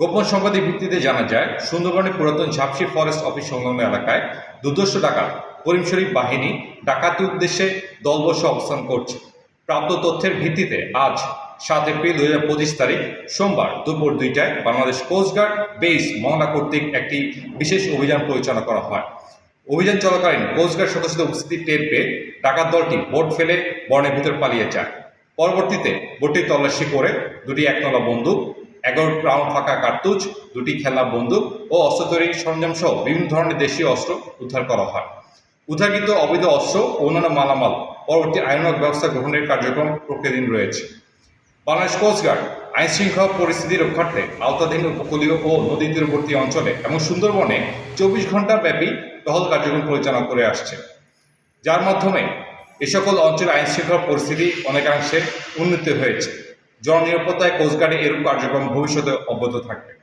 গোপন সংবাদের ভিত্তিতে জানা যায়, সুন্দরবনের পুরাতন ঝাপসি ফরেস্ট অফিস সংলগ্ন এলাকায় দুর্দর্শ ডাকাত করিম শরীফ বাহিনী ডাকাতি উদ্দেশ্যে দলবশ অবস্থান করছে। প্রাপ্ত তথ্যের ভিত্তিতে আজ সাত এপ্রিল দুই হাজার পঁচিশ তারিখ সোমবার দুপুর দুইটায় বাংলাদেশ কোস্টগার্ড বেস মহলা কর্তৃক একটি বিশেষ অভিযান পরিচালনা করা হয়। অভিযান চলাকালীন কোস্টগার্ড সদস্যদের উপস্থিতি টের পেয়ে ডাকাত দলটি বোট ফেলে বনের ভিতর পালিয়ে যায়। পরবর্তীতে বোটটি তল্লাশি করে দুটি একতলা বন্দুক এগারো রাউন্ড ফাঁকা কার্তুজ, দুটি খেলা বন্দুক ও অস্ত্র তৈরির সরঞ্জাম সহ বিভিন্ন ধরনের দেশীয় অস্ত্র উদ্ধার করা হয়। উদ্ধারকৃত অবৈধ অস্ত্র ও অন্যান্য মালামাল পরবর্তী আইনগত ব্যবস্থা গ্রহণের কার্যক্রম প্রক্রিয়াধীন রয়েছে। বাংলাদেশ কোস্টগার্ড আইন শৃঙ্খলা পরিস্থিতি রক্ষার্থে আওতাধীন উপকূলীয় ও নদী তীরবর্তী অঞ্চলে এবং সুন্দরবনে চব্বিশ ঘণ্টা ব্যাপী টহল কার্যক্রম পরিচালনা করে আসছে। যার মাধ্যমে এ সকল অঞ্চলে আইন শৃঙ্খলা পরিস্থিতি অনেকাংশে উন্নতি হয়েছে। জননিরাপত্তায় কোস্টগার্ডে এরূপ কার্যক্রম ভবিষ্যতে অব্যাহত থাকবে।